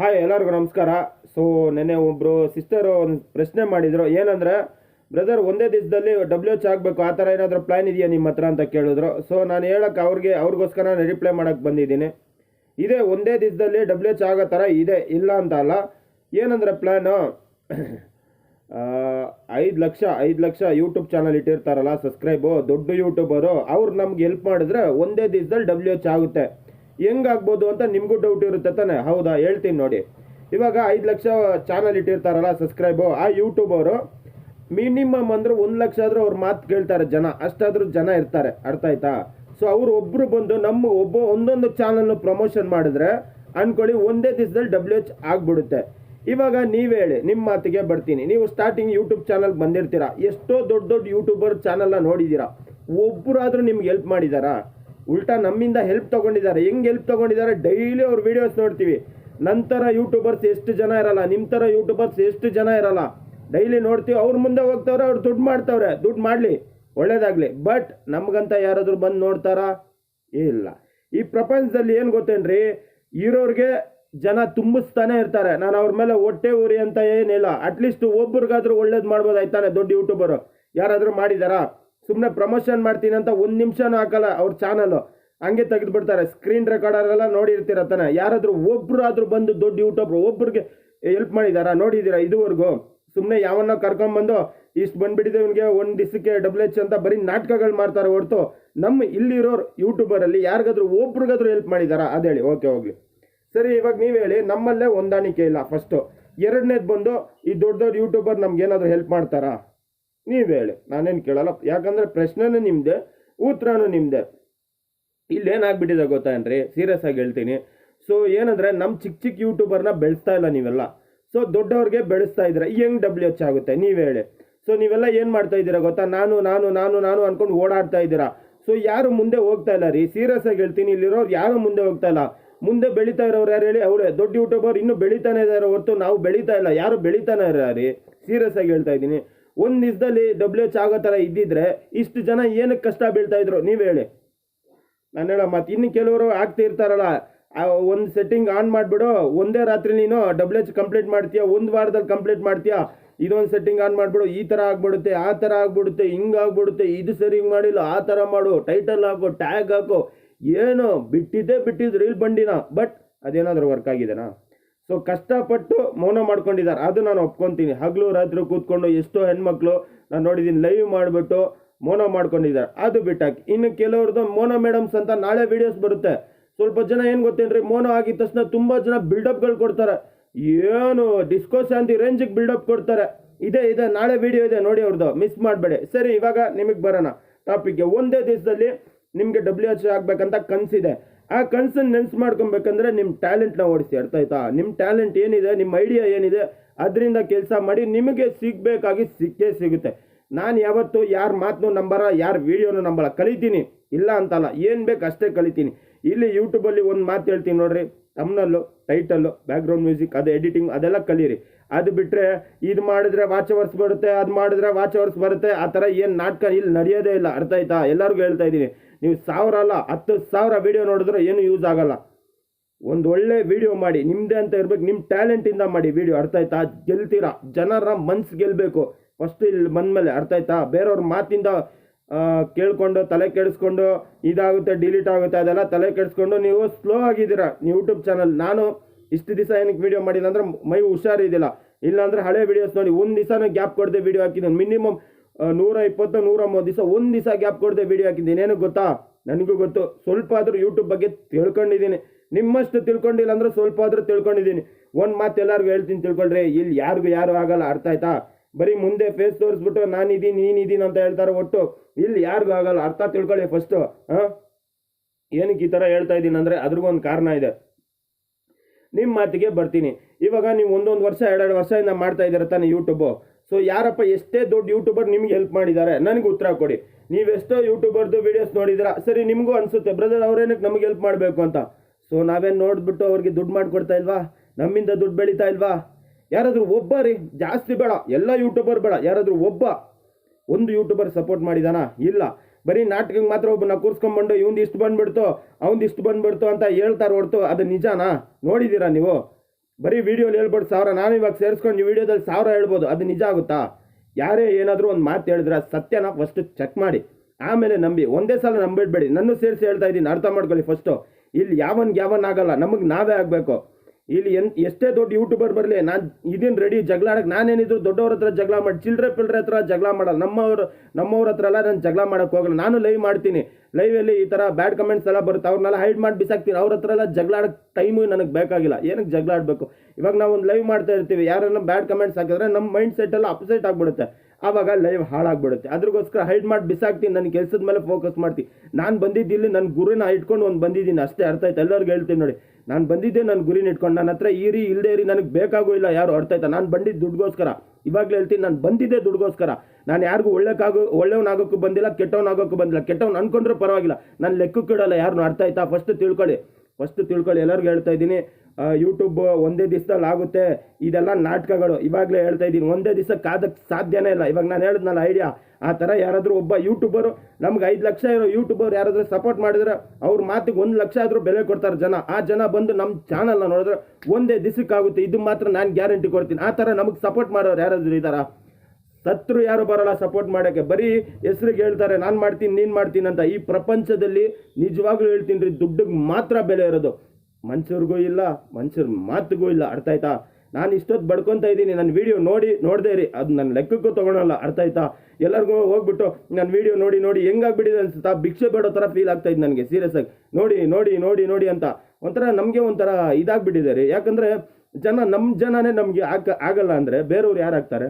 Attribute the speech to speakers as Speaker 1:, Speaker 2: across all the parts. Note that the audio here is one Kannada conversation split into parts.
Speaker 1: ಹಾಯ್ ಎಲ್ಲರಿಗೂ ನಮಸ್ಕಾರ. ಸೊ ನೆನ್ನೆ ಒಬ್ಬರು ಸಿಸ್ಟರು ಒಂದು ಪ್ರಶ್ನೆ ಮಾಡಿದರು. ಏನಂದರೆ ಬ್ರದರ್ ಒಂದೇ ದಿವಸದಲ್ಲಿ ಡಬ್ಲ್ಯೂ ಎಚ್ ಆಗಬೇಕು. ಆ ಥರ ಏನಾದರೂ ಪ್ಲ್ಯಾನ್ ಇದೆಯಾ ನಿಮ್ಮ ಹತ್ರ? ಅಂತ ಕೇಳಿದ್ರು. ಸೊ ನಾನು ಹೇಳಕ್ಕೆ ಅವ್ರಿಗೆ, ಅವ್ರಿಗೋಸ್ಕರ ನಾನು ರಿಪ್ಲೈ ಮಾಡೋಕ್ಕೆ ಬಂದಿದ್ದೀನಿ. ಇದೇ, ಒಂದೇ ದಿವಸದಲ್ಲಿ ಡಬ್ಲ್ಯೂ ಎಚ್ ಆಗೋ ಥರ ಇದೆ. ಇಲ್ಲ ಅಂತ ಅಲ್ಲ. ಏನಂದರೆ ಪ್ಲ್ಯಾನು ಐದು ಲಕ್ಷ ಐದು ಲಕ್ಷ ಯೂಟ್ಯೂಬ್ ಚಾನಲ್ ಇಟ್ಟಿರ್ತಾರಲ್ಲ ಸಬ್ಸ್ಕ್ರೈಬು ದೊಡ್ಡ ಯೂಟ್ಯೂಬರು ಅವ್ರು ನಮ್ಗೆ ಹೆಲ್ಪ್ ಮಾಡಿದ್ರೆ ಒಂದೇ ದಿವಸದಲ್ಲಿ ಡಬ್ಲ್ಯೂ ಎಚ್ ಆಗುತ್ತೆ. ಹೆಂಗಾಗ್ಬೋದು ಅಂತ ನಿಮಗೂ ಡೌಟ್ ಇರುತ್ತೆ ತಾನೆ? ಹೌದಾ? ಹೇಳ್ತೀನಿ ನೋಡಿ. ಇವಾಗ ಐದು ಲಕ್ಷ ಚಾನಲ್ ಇಟ್ಟಿರ್ತಾರಲ್ಲ ಸಬ್ಸ್ಕ್ರೈಬು ಆ ಯೂಟ್ಯೂಬರು ಮಿನಿಮಮ್ ಅಂದ್ರೆ ಒಂದು ಲಕ್ಷ ಆದರೂ ಅವ್ರು ಮಾತು ಕೇಳ್ತಾರೆ ಜನ. ಅಷ್ಟಾದರೂ ಜನ ಇರ್ತಾರೆ. ಅರ್ಥ ಆಯ್ತಾ? ಸೊ ಅವ್ರು ಒಬ್ಬರು ಬಂದು ನಮ್ಮ ಒಬ್ಬ ಒಂದೊಂದು ಚಾನಲ್ನ ಪ್ರಮೋಷನ್ ಮಾಡಿದ್ರೆ ಅನ್ಕೊಳ್ಳಿ ಒಂದೇ ದಿವಸದಲ್ಲಿ ಡಬ್ಲ್ಯೂ ಎಚ್ ಆಗ್ಬಿಡುತ್ತೆ. ಇವಾಗ ನೀವು ಹೇಳಿ ನಿಮ್ಮ ಮಾತಿಗೆ ಬರ್ತೀನಿ. ನೀವು ಸ್ಟಾರ್ಟಿಂಗ್ ಯೂಟ್ಯೂಬ್ ಚಾನಲ್ ಬಂದಿರ್ತೀರಾ? ಎಷ್ಟೋ ದೊಡ್ಡ ದೊಡ್ಡ ಯೂಟ್ಯೂಬರ್ ಚಾನಲ್ನ ನೋಡಿದ್ದೀರಾ ಒಬ್ಬರಾದರೂ ನಿಮ್ಗೆ ಹೆಲ್ಪ್ ಮಾಡಿದಾರಾ? ಉಲ್ಟಾ ನಮ್ಮಿಂದ ಹೆಲ್ಪ್ ತಗೊಂಡಿದ್ದಾರೆ. ಹೆಂಗೆ ಹೆಲ್ಪ್ ತಗೊಂಡಿದ್ದಾರೆ? ಡೈಲಿ ಅವ್ರ ವಿಡಿಯೋಸ್ ನೋಡ್ತೀವಿ. ನಂತರ ಯೂಟ್ಯೂಬರ್ಸ್ ಎಷ್ಟು ಜನ ಇರಲ್ಲ? ನಿಮ್ಮ ಥರ ಯೂಟ್ಯೂಬರ್ಸ್ ಎಷ್ಟು ಜನ ಇರಲ್ಲ? ಡೈಲಿ ನೋಡ್ತೀವಿ. ಅವ್ರ ಮುಂದೆ ಹೋಗ್ತವ್ರೆ, ಅವ್ರು ದುಡ್ಡು ಮಾಡ್ತವ್ರೆ. ದುಡ್ಡು ಮಾಡಲಿ. ಒಳ್ಳೇದಾಗಲಿ. ಬಟ್ ನಮಗಂತ ಯಾರಾದರೂ ಬಂದು ನೋಡ್ತಾರಾ? ಇಲ್ಲ. ಈ ಪ್ರಪಂಚದಲ್ಲಿ ಏನು ಗೊತ್ತೇನ್ರಿ? ಇರೋರಿಗೆ ಜನ ತುಂಬಿಸ್ತಾನೆ ಇರ್ತಾರೆ. ನಾನು ಅವ್ರ ಮೇಲೆ ಹೊಟ್ಟೆ ಉರಿ ಅಂತ ಏನಿಲ್ಲ. ಅಟ್ಲೀಸ್ಟ್ ಒಬ್ರಿಗಾದ್ರೂ ಒಳ್ಳೇದು ಮಾಡ್ಬೋದಾಯ್ತಾನೆ ದೊಡ್ಡ ಯೂಟ್ಯೂಬರು ಯಾರಾದರೂ ಮಾಡಿದಾರಾ? ಸುಮ್ಮನೆ ಪ್ರಮೋಷನ್ ಮಾಡ್ತೀನಿ ಅಂತ ಒಂದು ನಿಮಿಷನೂ ಹಾಕಲ್ಲ ಅವ್ರ ಚಾನಲು ಹಂಗೆ ತೆಗೆದು ಬಿಡ್ತಾರೆ ಸ್ಕ್ರೀನ್ ರೆಕಾರ್ಡರ್ ಎಲ್ಲ ನೋಡಿರ್ತೀರ ತಾನೆ. ಯಾರಾದರೂ ಒಬ್ರಾದ್ರೂ ಬಂದು ದೊಡ್ಡ ಯೂಟ್ಯೂಬ್ರು ಒಬ್ರಿಗೆ ಹೆಲ್ಪ್ ಮಾಡಿದಾರಾ? ನೋಡಿದ್ದೀರಾ ಇದುವರೆಗೂ? ಸುಮ್ಮನೆ ಯಾವನ್ನ ಕರ್ಕೊಂಬಂದು ಇಷ್ಟು ಬಂದುಬಿಟ್ಟಿದೆ ಇವನಿಗೆ ಒಂದು ದಿವಸಕ್ಕೆ ಡಬ್ಲ್ ಎಚ್ ಅಂತ ಬರೀ ನಾಟಕಗಳು ಮಾಡ್ತಾರೆ ಹೊರತು ನಮ್ಮ ಇಲ್ಲಿರೋರು ಯೂಟ್ಯೂಬರಲ್ಲಿ ಯಾರಿಗಾದ್ರೂ ಒಬ್ರಿಗಾದ್ರೂ ಹೆಲ್ಪ್ ಮಾಡಿದಾರಾ? ಅದೇಳಿ ಓಕೆ ಹೋಗ್ಲಿ. ಸರಿ, ಇವಾಗ ನೀವು ಹೇಳಿ. ನಮ್ಮಲ್ಲೇ ಹೊಂದಾಣಿಕೆ ಇಲ್ಲ ಫಸ್ಟು ಎರಡನೇದು ಬಂದು ಈ ದೊಡ್ಡ ದೊಡ್ಡ ಯೂಟ್ಯೂಬರ್ ನಮ್ಗೆ ಏನಾದರೂ ಹೆಲ್ಪ್ ಮಾಡ್ತಾರಾ? ನೀವು ಹೇಳಿ, ನಾನೇನು ಕೇಳಲ್ಲ. ಯಾಕಂದರೆ ಪ್ರಶ್ನೆನೂ ನಿಮ್ಮದೆ ಉತ್ತರನೂ ನಿಮ್ಮದೆ ಇಲ್ಲೇನಾಗ್ಬಿಟ್ಟಿದೆ ಗೊತ್ತೇನ್ರಿ ಸೀರಿಯಸ್ ಆಗಿ ಹೇಳ್ತೀನಿ. ಸೊ ಏನಂದರೆ ನಮ್ಮ ಚಿಕ್ಕ ಚಿಕ್ಕ ಯೂಟ್ಯೂಬರ್ನ ಬೆಳೆಸ್ತಾ ಇಲ್ಲ ನೀವೆಲ್ಲ. ಸೊ ದೊಡ್ಡವ್ರಿಗೆ ಬೆಳೆಸ್ತಾ ಇದ್ದೀರಾ ಹೆಂಗ್ ಡಬ್ಲ್ಯೂ ಎಚ್ ಆಗುತ್ತೆ, ನೀವು ಹೇಳಿ. ಸೊ ನೀವೆಲ್ಲ ಏನು ಮಾಡ್ತಾ ಇದ್ದೀರಾ ಗೊತ್ತಾ? ನಾನು ನಾನು ನಾನು ನಾನು ಅನ್ಕೊಂಡು ಓಡಾಡ್ತಾ ಇದ್ದೀರಾ. ಸೊ ಯಾರು ಮುಂದೆ ಹೋಗ್ತಾ ಇಲ್ಲ ರೀ? ಸೀರಿಯಸ್ ಆಗಿ ಹೇಳ್ತೀನಿ ಇಲ್ಲಿರೋರು ಯಾರು ಮುಂದೆ ಹೋಗ್ತಾ ಇಲ್ಲ. ಮುಂದೆ ಬೆಳೀತಾ ಇರೋರು ಯಾರು ಹೇಳಿ? ಅವಳೇ. ದೊಡ್ಡ ಯೂಟ್ಯೂಬರ್ ಇನ್ನೂ ಬೆಳೀತಾನೆ ಇದ್ದಾರೆ ಹೊರತು ನಾವು ಬೆಳೀತಾ ಇಲ್ಲ. ಯಾರು ಬೆಳೀತಾನೆ ಇರೋ ರೀ? ಸೀರಿಯಸ್ ಆಗಿ ಹೇಳ್ತಾ ಇದ್ದೀನಿ. ಒಂದು ದಿವಸದಲ್ಲಿ ಡಬ್ಲ್ಯೂ ಎಚ್ ಆಗೋ ಥರ ಇದ್ದಿದ್ರೆ ಇಷ್ಟು ಜನ ಏನಕ್ಕೆ ಕಷ್ಟ ಬೀಳ್ತಾ ಇದ್ರು? ನೀವು ಹೇಳಿ. ನಾನು ಹೇಳೋ ಮತ್ತೆ ಇನ್ನು ಕೆಲವರು ಆಗ್ತಿರ್ತಾರಲ್ಲ ಒಂದು ಸೆಟ್ಟಿಂಗ್ ಆನ್ ಮಾಡಿಬಿಡು, ಒಂದೇ ರಾತ್ರಿ ನೀನು ಡಬ್ಲ್ಯೂ ಎಚ್ ಕಂಪ್ಲೀಟ್ ಮಾಡ್ತೀಯ? ಒಂದು ವಾರದಲ್ಲಿ ಕಂಪ್ಲೀಟ್ ಮಾಡ್ತೀಯಾ? ಇದೊಂದು ಸೆಟ್ಟಿಂಗ್ ಆನ್ ಮಾಡಿಬಿಡು, ಈ ಥರ ಆಗ್ಬಿಡುತ್ತೆ, ಆ ಥರ ಆಗ್ಬಿಡುತ್ತೆ, ಹಿಂಗೆ ಆಗ್ಬಿಡುತ್ತೆ, ಇದು ಸರಿ ಹಿಂಗೆ ಮಾಡಿಲ್ಲ, ಆ ಥರ ಮಾಡು ಟೈಟಲ್ ಹಾಕು ಟ್ಯಾಗ್ ಹಾಕು, ಏನು ಬಿಟ್ಟಿದ್ದೇ ಬಿಟ್ಟಿದ್ದು ರೀಲ್ ಬಂಡಿನ ಬಟ್ ಅದೇನಾದರೂ ವರ್ಕ್ ಆಗಿದೆನಾ? ಸೊ ಕಷ್ಟಪಟ್ಟು ಮೌನ ಮಾಡ್ಕೊಂಡಿದ್ದಾರೆ. ಅದು ನಾನು ಒಪ್ಕೊತೀನಿ. ಹಗಲು ರಾತ್ರಿ ಕೂತ್ಕೊಂಡು ಎಷ್ಟೋ ಹೆಣ್ಮಕ್ಳು ನಾನು ನೋಡಿದ್ದೀನಿ ಲೈವ್ ಮಾಡಿಬಿಟ್ಟು ಮೌನ ಮಾಡ್ಕೊಂಡಿದ್ದಾರೆ. ಅದು ಬಿಟ್ಟಾಕಿ. ಇನ್ನು ಕೆಲವ್ರದ್ದು ಮೋನೋ ಮೇಡಮ್ಸ್ ಅಂತ ನಾಳೆ ವಿಡಿಯೋಸ್ ಬರುತ್ತೆ. ಸ್ವಲ್ಪ ಜನ ಏನು ಗೊತ್ತೇನ್ರಿ? ಮೋನೋ ಆಗಿದ ತಕ್ಷಣ ತುಂಬ ಜನ ಬಿಲ್ಡಪ್ಗಳು ಕೊಡ್ತಾರೆ. ಏನು ಡಿಸ್ಕೋ ಶಾಂತಿ ರೇಂಜಿಗೆ ಬಿಲ್ಡಪ್ ಕೊಡ್ತಾರೆ. ಇದೆ ಇದೆ. ನಾಳೆ ವಿಡಿಯೋ ಇದೆ. ನೋಡಿ ಅವ್ರದ್ದು ಮಿಸ್ ಮಾಡಬೇಡಿ. ಸರಿ, ಇವಾಗ ನಿಮಗೆ ಬರೋಣ. ಟಾಪಿಕ್ಗೆ ಒಂದೇ ದಿವಸದಲ್ಲಿ ನಿಮಗೆ ಡಬ್ಲ್ಯೂ ಎಚ್ ಆಗಬೇಕಂತ ಕನಸಿದೆ. ಆ ಕನಸನ್ನು ನೆನ್ಸು ಮಾಡ್ಕೊಬೇಕಂದ್ರೆ ನಿಮ್ಮ ಟ್ಯಾಲೆಂಟ್ನ ಓಡಿಸಿ, ಅರ್ಥ ಆಯ್ತಾ? ನಿಮ್ಮ ಟ್ಯಾಲೆಂಟ್ ಏನಿದೆ ನಿಮ್ಮ ಐಡಿಯಾ ಏನಿದೆ, ಅದರಿಂದ ಕೆಲಸ ಮಾಡಿ ನಿಮಗೆ ಸಿಗಬೇಕಾಗಿ ಸಿಕ್ಕೇ ಸಿಗುತ್ತೆ. ನಾನು ಯಾವತ್ತು ಯಾರ ಮಾತನ್ನು ನಂಬರ, ಯಾರ ವಿಡಿಯೋನು ನಂಬಲ್ಲ. ಕಲಿತೀನಿ. ಇಲ್ಲ ಅಂತಲ್ಲ, ಏನು ಬೇಕು ಅಷ್ಟೇ ಕಲಿತೀನಿ. ಇಲ್ಲಿ ಯೂಟ್ಯೂಬಲ್ಲಿ ಒಂದು ಮಾತು ಹೇಳ್ತೀನಿ ನೋಡ್ರಿ. ತಮ್ಮನಲ್ಲು ಟೈಟಲ್ಲು ಬ್ಯಾಕ್ಗ್ರೌಂಡ್ ಮ್ಯೂಸಿಕ್ ಅದು ಎಡಿಟಿಂಗ್ ಅದೆಲ್ಲ ಕಲೀರಿ. ಅದು ಬಿಟ್ಟರೆ ಇದು ಮಾಡಿದ್ರೆ ವಾಚ್ ಅವರ್ಸ್ ಬರುತ್ತೆ, ಅದು ಮಾಡಿದ್ರೆ ವಾಚ್ ಅವರ್ಸ್ ಬರುತ್ತೆ. ಆ ಥರ ಏನು ನಾಟಕ ಇಲ್ಲಿ ನಡೆಯೋದೇ ಇಲ್ಲ. ಅರ್ಥ ಆಯ್ತಾ? ಎಲ್ಲರಿಗೂ ಹೇಳ್ತಾ ಇದ್ದೀನಿ. ನೀವು ಸಾವಿರ ಅಲ್ಲ, ಹತ್ತು ಸಾವಿರ ವೀಡಿಯೋ ನೋಡಿದ್ರೆ ಏನು ಯೂಸ್ ಆಗಲ್ಲ. ಒಂದು ಒಳ್ಳೆ ವಿಡಿಯೋ ಮಾಡಿ ನಿಮ್ಮದೇ ಅಂತ ಇರ್ಬೇಕು ನಿಮ್ಮ ಟ್ಯಾಲೆಂಟಿಂದ ಮಾಡಿ ವಿಡಿಯೋ ಅರ್ಥ ಆಯ್ತಾ? ಗೆಲ್ತೀರಾ? ಜನರ ಮನ್ಸು ಗೆಲ್ಲಬೇಕು ಫಸ್ಟ್ ಇಲ್ಲಿ ಬಂದಮೇಲೆ ಅರ್ಥ ಆಯ್ತಾ? ಬೇರೆಯವ್ರ ಮಾತಿಂದ ಕೇಳಿಕೊಂಡು, ತಲೆ ಕೆಡಿಸ್ಕೊಂಡು ಇದಾಗುತ್ತೆ ಡಿಲೀಟ್ ಆಗುತ್ತೆ, ಅದೆಲ್ಲ ತಲೆ ಕೆಡಿಸ್ಕೊಂಡು ನೀವು ಸ್ಲೋ ಆಗಿದ್ದೀರಾ? ಯೂಟ್ಯೂಬ್ ಚಾನಲ್ ನಾನು ಇಷ್ಟು ದಿವಸ ಏನಕ್ಕೆ ವೀಡಿಯೋ ಮಾಡಿಲ್ಲ ಅಂದ್ರೆ ಮೈ ಹುಷಾರಿದ್ದಿಲ್ಲ. ಇಲ್ಲಾಂದರೆ ಹಳೆ ವೀಡಿಯೋಸ್ ನೋಡಿ, ಒಂದು ದಿವಸನೂ ಗ್ಯಾಪ್ ಕೊಡದೆ ವಿಡಿಯೋ ಹಾಕಿದ್ದೀನಿ ಮಿನಿಮಮ್ ನೂರ ಇಪ್ಪತ್ತು, ನೂರ ಮೂವತ್ತು ದಿವಸ ಒಂದು ದಿವಸ ಗ್ಯಾಪ್ ಕೊಡದೆ ವಿಡಿಯೋ ಹಾಕಿದ್ದೀನಿ ಏನು ಗೊತ್ತಾ? ನನಗೂ ಗೊತ್ತು. ಸ್ವಲ್ಪ ಆದರೂ ಯೂಟ್ಯೂಬ್ ಬಗ್ಗೆ ತಿಳ್ಕೊಂಡಿದ್ದೀನಿ. ನಿಮ್ಮಷ್ಟು ತಿಳ್ಕೊಂಡಿಲ್ಲ ಅಂದ್ರೆ ಸ್ವಲ್ಪ ಆದರೂ ತಿಳ್ಕೊಂಡಿದ್ದೀನಿ. ಒಂದು ಮಾತು ಎಲ್ಲರಿಗೂ ಹೇಳ್ತೀನಿ ತಿಳ್ಕೊಳ್ರಿ. ಇಲ್ಲಿ ಯಾರಿಗೂ ಯಾರು ಆಗಲ್ಲ, ಅರ್ಥ ಆಯ್ತಾ? ಬರೀ ಮುಂದೆ ಫೇಸ್ ತೋರಿಸ್ಬಿಟ್ಟು ನಾನಿದ್ದೀನಿ, ನೀನಿದ್ದೀನಿ ಅಂತ ಹೇಳ್ತಾರೆ ಒಟ್ಟು. ಇಲ್ಲಿ ಯಾರಿಗೂ ಆಗಲ್ಲ, ಅರ್ಥ ತಿಳ್ಕೊಳ್ಳಿ ಫಸ್ಟು ಹಾಂ ಏನಕ್ಕೆ ಈ ಥರ ಹೇಳ್ತಾ ಇದ್ದೀನಿ ಅಂದರೆ ಅದ್ರಿಗೂ ಒಂದು ಕಾರಣ ಇದೆ. ನಿಮ್ಮ ಮಾತಿಗೆ ಬರ್ತೀನಿ. ಇವಾಗ ನೀವು ಒಂದೊಂದು ವರ್ಷ, ಎರಡೆರಡು ವರ್ಷದಿಂದ ಮಾಡ್ತಾ ಇದ್ದೀರ ತಾನೆ ಯೂಟ್ಯೂಬು ಸೊ ಯಾರಪ್ಪ ಎಷ್ಟೇ ದೊಡ್ಡ ಯೂಟ್ಯೂಬರ್ ನಿಮ್ಗೆ ಹೆಲ್ಪ್ ಮಾಡಿದ್ದಾರೆ, ನನಗೆ ಉತ್ತರ ಕೊಡಿ. ನೀವೆಷ್ಟೋ ಯೂಟ್ಯೂಬರ್ದು ವಿಡಿಯೋಸ್ ನೋಡಿದ್ದೀರಾ, ಸರಿ ನಿಮಗೂ ಅನಿಸುತ್ತೆ ಬ್ರದರ್ ಅವ್ರೇನಕ್ಕೆ ನಮಗೆ ಹೆಲ್ಪ್ ಮಾಡಬೇಕು ಅಂತ. ಸೊ ನಾವೇನು ನೋಡ್ಬಿಟ್ಟು ಅವ್ರಿಗೆ ದುಡ್ಡು ಮಾಡಿಕೊಡ್ತಾ ಇಲ್ವಾ? ನಮ್ಮಿಂದ ದುಡ್ಡು ಬೆಳೀತಾ ಇಲ್ವಾ? ಯಾರಾದರೂ ಒಬ್ಬ ರೀ, ಜಾಸ್ತಿ ಬೇಡ, ಎಲ್ಲ ಯೂಟ್ಯೂಬರ್ ಬೇಡ, ಯಾರಾದರೂ ಒಬ್ಬ ಒಂದು ಯೂಟ್ಯೂಬರ್ ಸಪೋರ್ಟ್ ಮಾಡಿದಾನ? ಇಲ್ಲ. ಬರೀ ನಾಟಕಕ್ಕೆ ಮಾತ್ರ ಒಬ್ಬನ ಕೂರ್ಸ್ಕೊಂಡ್ಬಂಡು ಇವಂದು ಇಷ್ಟು ಬಂದ್ಬಿಡ್ತು ಅವಂದು ಇಷ್ಟು ಬಂದ್ಬಿಡ್ತು ಅಂತ ಹೇಳ್ತಾರೆ ಹೊರ್ತು ಅದು ನಿಜಾನಾ? ನೋಡಿದ್ದೀರಾ ನೀವು? ಬರೀ ವಿಡಿಯೋಲಿ ಹೇಳ್ಬೋದು ಸಾವಿರ, ನಾನು ಇವಾಗ ಸೇರಿಸ್ಕೊಂಡು ವಿಡಿಯೋದಲ್ಲಿ ಸಾವಿರ ಹೇಳ್ಬೋದು, ಅದು ನಿಜ ಆಗುತ್ತಾ? ಯಾರೇ ಏನಾದರೂ ಒಂದು ಮಾತು ಹೇಳಿದ್ರೆ ಸತ್ಯನ ಫಸ್ಟ್ ಚೆಕ್ ಮಾಡಿ. ಆಮೇಲೆ ನಂಬಿ, ಒಂದೇ ಸಲ ನಂಬಿಡ್ಬೇಡಿ. ನನ್ನ ಸೇರಿಸಿ ಹೇಳ್ತಾ ಇದ್ದೀನಿ ಅರ್ಥ ಮಾಡ್ಕೊಳ್ಳಿ ಫಸ್ಟು ಇಲ್ಲಿ ಯಾವನ್ಗೆ ಯಾವನ್ ಆಗಲ್ಲ, ನಮಗೆ ನಾವೇ ಆಗಬೇಕು. ಇಲ್ಲಿ ಎನ್ ಎಷ್ಟೇ ದೊಡ್ಡ ಯೂಟ್ಯೂಬರ್ ಬರಲಿ, ನಾನು ಇದೀನಿ ರೆಡಿ ಜಗಳ ಆಡಕ್ಕೆ ನಾನೇನಿದ್ರು ದೊಡ್ಡವ್ರ ಹತ್ರ ಜಗಳ ಮಾಡಿ ಚಿಲ್ಡ್ರೆ ಪಿಲ್ಡ್ರೆ ಹತ್ರ ಜಗಳ ಮಾಡಲ್ಲ. ನಮ್ಮವ್ರು ನಮ್ಮವ್ರ ಹತ್ರ ಎಲ್ಲ ನಾನು ಜಗಳ ಮಾಡಕ್ಕೆ ಹೋಗಲ್ಲ. ನಾನು ಲೈವ್ ಮಾಡ್ತೀನಿ. ಲೈವಲ್ಲಿ ಈ ಥರ ಬ್ಯಾಡ್ ಕಮೆಂಟ್ಸ್ ಎಲ್ಲ ಬರುತ್ತೆ. ಅವ್ರನ್ನೆಲ್ಲ ಹೈಡ್ ಮಾಡಿ ಬಿಸಾಕ್ತೀನಿ. ಅವ್ರ ಹತ್ರ ಎಲ್ಲ ಜಗಳ ಟೈಮು ನನಗೆ ಬೇಕಾಗಿಲ್ಲ. ಏನಕ್ಕೆ ಜಗಳ ಆಡಬೇಕು ಇವಾಗ ನಾವು ಒಂದು ಲೈವ್ ಮಾಡ್ತಾ ಇರ್ತೀವಿ. ಯಾರನ್ನ ಬ್ಯಾಡ್ ಕಮೆಂಟ್ಸ್ ಹಾಕಿದ್ರೆ ನಮ್ಮ ಮೈಂಡ್ ಸೆಟ್ ಎಲ್ಲ ಅಪ್ಸೆಟ್ ಆಗಿಬಿಡುತ್ತೆ. ಆವಾಗ ಲೈವ್ ಹಾಳಾಗ್ಬಿಡುತ್ತೆ. ಅದ್ರಗೋಸ್ಕರ ಹೈಡ್ ಮಾಡಿ, ಬಿಸಾಕ್ತೀನಿ ನನ್ನ ಕೆಲಸದ ಮೇಲೆ ಫೋಕಸ್ ಮಾಡ್ತೀನಿ ನಾನು ಬಂದಿದ್ದಿಲ್ಲಿ ನನ್ನ ಗುರಿನ ಇಟ್ಕೊಂಡು ಒಂದು ಬಂದಿದ್ದೀನಿ. ಅಷ್ಟೇ ಅರ್ಥ ಆಯ್ತು? ಎಲ್ಲರಿಗೂ ಹೇಳ್ತೀನಿ ನೋಡಿ. ನಾನು ಬಂದಿದ್ದೆ ನನ್ನ ಗುರಿನ ಇಟ್ಕೊಂಡು ನನ್ನ ಹತ್ರ ಈ ರೀ ಇಲ್ಲದೆ ಇರಿ ನನಗೆ ಬೇಕಾಗೂ ಇಲ್ಲ ಯಾರು ಅರ್ಥ ಆಯ್ತಾ? ನಾನು ಬಂದಿದ್ದು ದುಡ್ಗೋಸ್ಕರ. ಇವಾಗಲೇ ಹೇಳ್ತೀನಿ, ನಾನು ಬಂದಿದ್ದೆ ದುಡ್ಗೋಸ್ಕರ. ನಾನು ಯಾರಿಗೂ ಒಳ್ಳೆಕಾಗೋ ಒಳ್ಳೆಯವನಾಗೋಕ್ಕೂ ಬಂದಿಲ್ಲ, ಕೆಟ್ಟವನಾಗೋಕ್ಕೂ ಬಂದಿಲ್ಲ. ಕೆಟ್ಟವ್ನು ಅಂದ್ಕೊಂಡ್ರೂ ಪರವಾಗಿಲ್ಲ. ನಾನು ಲೆಕ್ಕಕ್ಕೆ ಇಡೋಲ್ಲ ಯಾರನ್ನೂ ಅರ್ಥ ಆಯ್ತಾ? ಫಸ್ಟ್ ತಿಳ್ಕೊಳ್ಳಿ. ಫಸ್ಟ್ ತಿಳ್ಕೊಳ್ಳಿ. ಎಲ್ಲರಿಗೂ ಹೇಳ್ತಾ ಇದ್ದೀನಿ. ಯೂಟ್ಯೂಬ್ ಒಂದೇ ದಿವಸದಲ್ಲಿ ಆಗುತ್ತೆ. ಇದೆಲ್ಲ ನಾಟಕಗಳು. ಇವಾಗಲೇ ಹೇಳ್ತಾ ಇದ್ದೀನಿ, ಒಂದೇ ದಿವಸಕ್ಕೆ ಕಾದಕ್ಕೆ ಸಾಧ್ಯನೇ ಇಲ್ಲ. ಇವಾಗ ನಾನು ಹೇಳಿದ್ನಲ್ಲ ಐಡಿಯಾ ಆ ಥರ ಯಾರಾದರೂ ಒಬ್ಬ ಯೂಟ್ಯೂಬರು ನಮ್ಗೆ ಐದು ಲಕ್ಷ ಇರೋ ಯೂಟ್ಯೂಬರ್ ಯಾರಾದರೂ ಸಪೋರ್ಟ್ ಮಾಡಿದ್ರೆ ಅವ್ರ ಮಾತಿಗೆ ಒಂದು ಲಕ್ಷ ಆದರೂ ಬೆಲೆ ಕೊಡ್ತಾರೆ ಜನ. ಆ ಜನ ಬಂದು ನಮ್ಮ ಚಾನಲ್ನ ನೋಡಿದ್ರೆ ಒಂದೇ ದಿವಸಕ್ಕಾಗುತ್ತೆ. ಇದು ಮಾತ್ರ ನಾನು ಗ್ಯಾರಂಟಿ ಕೊಡ್ತೀನಿ. ಆ ಥರ ನಮಗೆ ಸಪೋರ್ಟ್ ಮಾಡೋರು ಯಾರಾದರೂ ಇದ್ದಾರಾ? ಸತ್ರು ಯಾರು ಬರಲ್ಲ ಸಪೋರ್ಟ್ ಮಾಡೋಕ್ಕೆ. ಬರೀ ಹೆಸ್ರಿಗೆ ಹೇಳ್ತಾರೆ, ನಾನು ಮಾಡ್ತೀನಿ, ನೀನು ಮಾಡ್ತೀನಿ ಅಂತ. ಈ ಪ್ರಪಂಚದಲ್ಲಿ ನಿಜವಾಗ್ಲೂ ಹೇಳ್ತೀನಿ ರೀ, ದುಡ್ಡಿಗೆ ಮಾತ್ರ ಬೆಲೆ ಇರೋದು. ಮನುಷ್ಯರಿಗೂ ಇಲ್ಲ ಮನುಷ್ಯರ ಮಾತಿಗೂ ಇಲ್ಲ, ಅರ್ಥ ಆಯ್ತಾ? ನಾನು ಇಷ್ಟೊತ್ತು ಬಡ್ಕೊತ ಇದ್ದೀನಿ, ನನ್ನ ವಿಡಿಯೋ ನೋಡಿ, ನೋಡಿದೆ ರೀ ಅದು ನನ್ನ ಲೆಕ್ಕಕ್ಕೂ ತೊಗೊಳಲ್ಲ, ಅರ್ಥ ಆಯ್ತಾ? ಎಲ್ಲರಿಗೂ ಹೋಗ್ಬಿಟ್ಟು ನನ್ನ ವಿಡಿಯೋ ನೋಡಿ ನೋಡಿ, ಹೆಂಗಾಗ್ಬಿಟ್ಟಿದೆ ಅನ್ಸುತ್ತಾ? ಭಿಕ್ಷೆ ಬೇಡೋ ಥರ ಫೀಲ್ ಆಗ್ತಾ ಇದೆ ನನಗೆ ಸೀರಿಯಸ್ ಆಗಿ. ನೋಡಿ ನೋಡಿ ನೋಡಿ ನೋಡಿ ಅಂತ. ಒಂಥರ ನಮಗೆ ಒಂಥರ ಇದಾಗ್ಬಿಟ್ಟಿದೆ ರೀ. ಯಾಕಂದರೆ ಜನ ನಮ್ಮ ಜನನೇ ನಮಗೆ ಆಗ, ಆಗಲ್ಲ ಅಂದರೆ ಬೇರೆಯವ್ರು ಯಾರು ಆಗ್ತಾರೆ?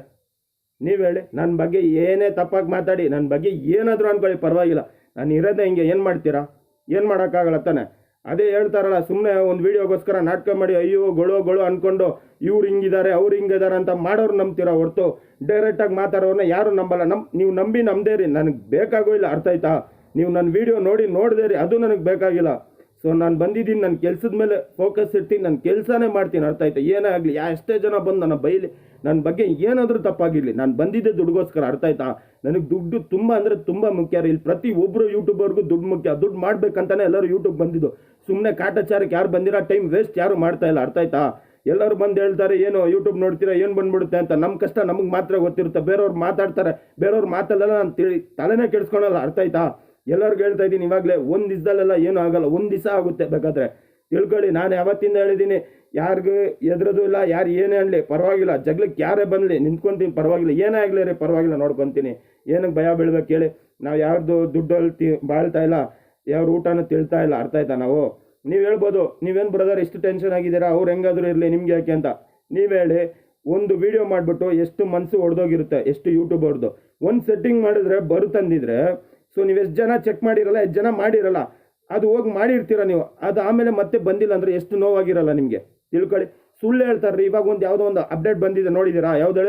Speaker 1: ನೀವು ಹೇಳಿ. ನನ್ನ ಬಗ್ಗೆ ಏನೇ ತಪ್ಪಾಗಿ ಮಾತಾಡಿ ನನ್ನ ಬಗ್ಗೆ ಏನಾದರೂ ಅನ್ಕೊಳ್ಳಿ, ಪರವಾಗಿಲ್ಲ. ನಾನು ಇರೋದೇ ಹಿಂಗೆ, ಏನು ಮಾಡ್ತೀರಾ? ಏನು ಮಾಡೋಕ್ಕಾಗಲ್ಲ ತಾನೆ? ಅದೇ ಹೇಳ್ತಾರಲ್ಲ ಸುಮ್ಮನೆ ಒಂದು ವಿಡಿಯೋಗೋಸ್ಕರ ನಾಟಕ ಮಾಡಿ, ಅಯ್ಯೋ, ಗೊಳೋ ಗೊಳೋ ಅಂದ್ಕೊಂಡು ಇವ್ರು ಹಿಂಗಿದ್ದಾರೆ ಅವ್ರು ಹಿಂಗಿದ್ದಾರೆ ಅಂತ ಮಾಡೋರು ನಂಬ್ತೀರ ಹೊರತು. ಡೈರೆಕ್ಟಾಗಿ ಮಾತಾಡೋರನ್ನ ಯಾರು ನಂಬಲ್ಲ. ನಮ್, ನೀವು ನಂಬಿ ನಂಬದೇ ರೀ ನನಗೆ ಬೇಕಾಗೋ ಇಲ್ಲ. ಅರ್ಥ ಆಯ್ತಾ? ನೀವು ನನ್ನ ವೀಡಿಯೋ ನೋಡಿ, ನೋಡಿದೆ ರೀ ಅದು ನನಗೆ ಬೇಕಾಗಿಲ್ಲ. ಸೊ ನಾನು ಬಂದಿದ್ದೀನಿ ನನ್ನ ಕೆಲಸದ ಮೇಲೆ ಫೋಕಸ್ ಇರ್ತೀನಿ ನನ್ನ ಕೆಲಸನೇ ಮಾಡ್ತೀನಿ, ಅರ್ಥ ಆಯ್ತಾ? ಏನೇ ಆಗಲಿ ಎಷ್ಟೇ ಜನ ಬಂದು ನನ್ನ ಬೈಲಿ ನನ್ನ ಬಗ್ಗೆ ಏನಾದರೂ ತಪ್ಪಾಗಿರಲಿ, ನಾನು ಬಂದಿದ್ದೆ ದುಡ್ಗೋಸ್ಕರ, ಅರ್ಥ ಆಯ್ತಾ? ನನಗೆ ದುಡ್ಡು ತುಂಬ ಅಂದರೆ ತುಂಬ ಮುಖ್ಯ ರೀ. ಇಲ್ಲಿ ಪ್ರತಿ ಒಬ್ಬರು ಯೂಟ್ಯೂಬರ್ಗೂ ದುಡ್ಡು ಮುಖ್ಯ. ದುಡ್ಡು ಮಾಡಬೇಕಂತಾನೆ ಎಲ್ಲರೂ ಯೂಟ್ಯೂಬ್ ಬಂದಿದ್ದು. ಸುಮ್ಮನೆ ಕಾಟಾಚಾರಕ್ಕೆ ಯಾರು ಬಂದಿರೋ ಟೈಮ್ ವೇಸ್ಟ್ ಯಾರು ಮಾಡ್ತಾ ಇಲ್ಲ, ಅರ್ಥ ಆಯ್ತಾ? ಎಲ್ಲರೂ ಬಂದು ಹೇಳ್ತಾರೆ, ಏನು ಯೂಟ್ಯೂಬ್ ನೋಡ್ತೀರಾ, ಏನು ಬಂದ್ಬಿಡುತ್ತೆ ಅಂತ? ನಮ್ಮ ಕಷ್ಟ ನಮಗೆ ಮಾತ್ರ ಗೊತ್ತಿರುತ್ತೆ. ಬೇರೆಯವ್ರು ಮಾತಾಡ್ತಾರೆ, ಬೇರೆಯವ್ರು ಮಾತಲ್ಲೆಲ್ಲ ನಾನು ತಿಳಿ, ತಲೆನೇ ಕೆಡಿಸ್ಕೊಳಲ್ಲ, ಅರ್ಥ ಆಯ್ತಾ? ಎಲ್ಲರಿಗೂ ಹೇಳ್ತಾ ಇದ್ದೀನಿ, ಇವಾಗಲೇ ಒಂದು ದಿವಸದಲ್ಲೆಲ್ಲ ಏನೂ ಆಗಲ್ಲ, ಒಂದು ದಿವಸ ಆಗುತ್ತೆ ಬೇಕಾದ್ರೆ. ತಿಳ್ಕೊಳ್ಳಿ, ನಾನು ಯಾವತ್ತಿಂದ ಹೇಳಿದ್ದೀನಿ, ಯಾರಿಗೂ ಎದ್ರದ್ದು ಇಲ್ಲ, ಯಾರು ಏನೇ ಅನ್ನಲಿ ಪರವಾಗಿಲ್ಲ ಜಗ್ಲಕ್ಕೆ ಯಾರೇ ಬಂದಲಿ, ನಿಂತ್ಕೊತೀನಿ, ಪರವಾಗಿಲ್ಲ, ಏನೇ ಆಗಲಿ ರೀ, ಪರವಾಗಿಲ್ಲ, ನೋಡ್ಕೊತೀನಿ. ಏನಕ್ಕೆ ಭಯ ಬೀಳ್ಬೇಕು ಹೇಳಿ? ನಾವು ಯಾರ್ದು ದುಡ್ಡಲ್ಲಿ ತಿ, ಬಾಳ್ತಾ ಇಲ್ಲ, ಯಾರು ಊಟನೂ ತಿಳ್ತಾ ಇಲ್ಲ, ಅರ್ಥ ಆಯ್ತಾ ನಾವು? ನೀವು ಹೇಳ್ಬೋದು, ನೀವೇನು ಬ್ರದರ್ ಎಷ್ಟು ಟೆನ್ಷನ್ ಆಗಿದ್ದೀರಾ? ಅವ್ರು ಹೆಂಗಾದರೂ ಇರಲಿ, ನಿಮ್ಗೆ ಯಾಕೆ ಅಂತ. ನೀವು ಹೇಳಿ, ಒಂದು ವಿಡಿಯೋ ಮಾಡಿಬಿಟ್ಟು ಎಷ್ಟು ಮನಸ್ಸು ಹೊಡೆದೋಗಿರುತ್ತೆ ಎಷ್ಟು ಯೂಟ್ಯೂಬ್ ಅವ್ರದ್ದು ಒಂದು ಸೆಟ್ಟಿಂಗ್ ಮಾಡಿದ್ರೆ ಬರುತ್ತಂದಿದ್ರೆ ಸೊ ನೀವು ಎಷ್ಟು ಜನ ಚೆಕ್ ಮಾಡಿರಲ್ಲ, ಎಷ್ಟು ಜನ ಮಾಡಿರಲ್ಲ, ಅದು ಹೋಗಿ ಮಾಡಿರ್ತೀರ ನೀವು. ಅದು ಆಮೇಲೆ ಮತ್ತೆ ಬಂದಿಲ್ಲ ಅಂದರೆ ಎಷ್ಟು ನೋವಾಗಿರಲ್ಲ ನಿಮಗೆ. ತಿಳ್ಕೊಳ್ಳಿ. ಸುಳ್ಳು ಹೇಳ್ತಾರೆ ಇವಾಗ ಒಂದು ಯಾವುದೋ ಒಂದು ಅಪ್ಡೇಟ್ ಬಂದಿದೆ ನೋಡಿದ್ದೀರಾ ಯಾವ್ದು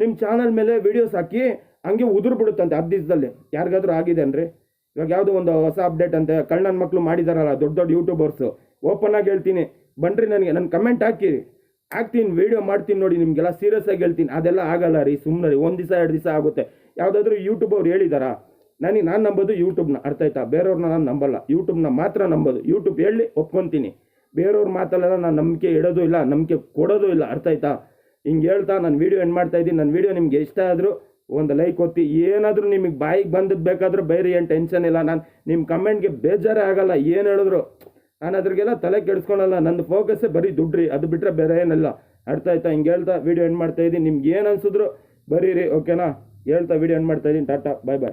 Speaker 1: ನಿಮ್ಮ ಚಾನಲ್ ಮೇಲೆ ವೀಡಿಯೋಸ್ ಹಾಕಿ, ಹಂಗೆ ಉದುರು ಬಿಡುತ್ತಂತೆ ಹತ್ತು ದಿವಸದಲ್ಲಿ ಯಾರಿಗಾದ್ರೂ ಆಗಿದೆ ಅನ್ರಿ ಇವಾಗ ಯಾವುದೋ ಒಂದು ಹೊಸ ಅಪ್ಡೇಟ್ ಅಂತೆ, ಕಳ್ಳನ ಮಕ್ಕಳು ಮಾಡಿದಾರಲ್ಲ, ದೊಡ್ಡ ದೊಡ್ಡ ಯೂಟ್ಯೂಬರ್ಸು ಓಪನ್ ಆಗಿ ಹೇಳ್ತೀನಿ. ಬನ್ರಿ ನನಗೆ ನನ್ನ ಕಮೆಂಟ್ ಹಾಕಿ. ಹಾಕ್ತೀನಿ ವೀಡಿಯೋ ಮಾಡ್ತೀನಿ ನೋಡಿ, ನಿಮಗೆಲ್ಲ ಸೀರಿಯಸ್ ಆಗಿ ಹೇಳ್ತೀನಿ. ಅದೆಲ್ಲ ಆಗಲ್ಲ ರೀ ಸುಮ್ಮನೆ ರೀ. ಒಂದು ದಿವಸ ಎರಡು ದಿವಸ ಆಗುತ್ತೆ. ಯಾವುದಾದ್ರೂ ಯೂಟ್ಯೂಬ್ ಅವ್ರು ಹೇಳಿದಾರಾ? ನನಗೆ ನಾನು ನಂಬೋದು ಯೂಟ್ಯೂಬ್ನ. ಅರ್ಥ ಆಯ್ತಾ? ಬೇರೆಯವ್ರನ್ನ ನಾನು ನಂಬಲ್ಲ. ಯೂಟ್ಯೂಬ್ನ ಮಾತ್ರ ನಂಬೋದು. ಯೂಟ್ಯೂಬ್ ಹೇಳಿ ಒಪ್ಕೊತೀನಿ. ಬೇರೆಯವ್ರ ಮಾತಲ್ಲೆಲ್ಲ ನಾನು ನಂಬಿಕೆ ಇಡೋದು ಇಲ್ಲ, ನಂಬಿಕೆ ಕೊಡೋದು ಇಲ್ಲ. ಅರ್ಥ ಆಯ್ತಾ? ಹಿಂಗೆ ಹೇಳ್ತಾ ನಾನು ವೀಡಿಯೋ ಏನು ಮಾಡ್ತಾ ಇದ್ದೀನಿ. ನನ್ನ ವೀಡಿಯೋ ನಿಮ್ಗೆ ಇಷ್ಟ ಆದರೂ ಒಂದು ಲೈಕ್ ಒತ್ತಿ. ಏನಾದರೂ ನಿಮಗೆ ಬಾಯಿಗೆ ಬಂದದ್ದು ಬೇಕಾದರೂ ಬೇರೆ, ಏನು ಟೆನ್ಷನ್ ಇಲ್ಲ. ನಾನು ನಿಮ್ಮ ಕಮೆಂಟ್ಗೆ ಬೇಜಾರೇ ಆಗಲ್ಲ. ಏನು ಹೇಳಿದ್ರು? ನಾನು ಅದ್ರಿಗೆಲ್ಲ ತಲೆ ಕೆಡಿಸ್ಕೊಳಲ್ಲ. ನನ್ನ ಫೋಕಸ್ಸೇ ಬರೀ ದುಡ್ಡ್ರಿ ಅದು ಬಿಟ್ಟರೆ ಬೇರೆ ಏನಿಲ್ಲ. ಅರ್ಥ ಆಯ್ತಾ? ಹಿಂಗೆ ಹೇಳ್ತಾ ವೀಡಿಯೋ ಏನು ಮಾಡ್ತಾ ಇದ್ದೀನಿ. ನಿಮ್ಗೆ ಏನು ಅನ್ಸಿದ್ರು ಬರೀರಿ ಓಕೆನಾ ಹೇಳ್ತಾ ವೀಡಿಯೋ ಏನು ಮಾಡ್ತಾ ಇದ್ದೀನಿ. ಟಾಟಾ ಬಾಯ್ ಬಾಯ್